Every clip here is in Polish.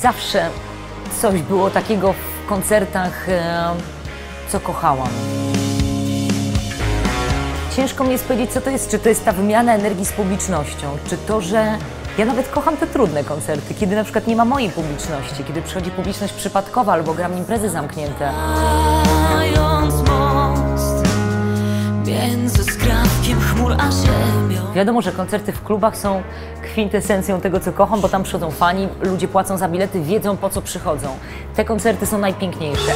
Zawsze coś było takiego w koncertach, e, co kochałam. Ciężko mi jest powiedzieć, co to jest. Czy to jest ta wymiana energii z publicznością, czy to, że ja nawet kocham te trudne koncerty, kiedy na przykład nie ma mojej publiczności, kiedy przychodzi publiczność przypadkowa albo gram imprezy zamknięte. Między Wiadomo, że koncerty w klubach są kwintesencją tego, co kocham, bo tam przychodzą fani, ludzie płacą za bilety, wiedzą po co przychodzą. Te koncerty są najpiękniejsze.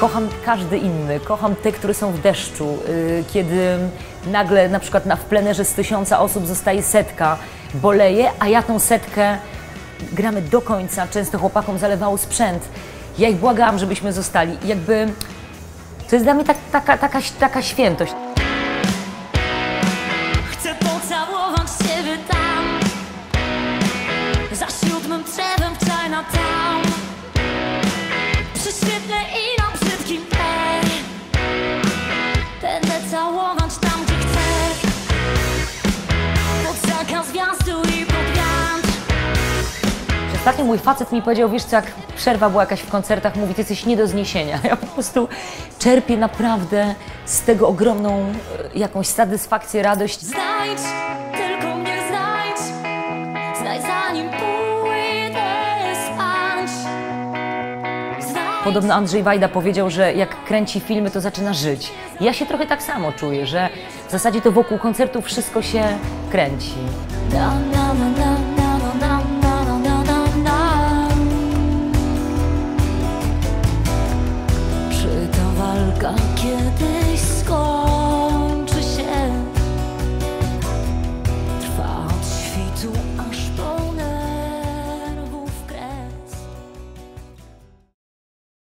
Kocham każdy inny, kocham te, które są w deszczu, yy, kiedy nagle na przykład na, w plenerze z tysiąca osób zostaje setka, boleje, a ja tą setkę gramy do końca, często chłopakom zalewało sprzęt. Ja ich błagałam, żebyśmy zostali. Jakby to jest dla mnie tak, taka, taka, taka świętość. Chcę pocałować ciebie tam Za siódmym drzewem w Chinatown Przy świetle i Ostatnio mój facet mi powiedział, wiesz co, jak przerwa była jakaś w koncertach, mówi, ty jesteś nie do zniesienia. Ja po prostu czerpię naprawdę z tego ogromną e, jakąś satysfakcję, radość. Znajdź, tylko mnie znajdź Znajdź zanim pójdę spać Znajdź Podobno Andrzej Wajda powiedział, że jak kręci filmy, to zaczyna żyć. Ja się trochę tak samo czuję, że w zasadzie to wokół koncertu wszystko się kręci.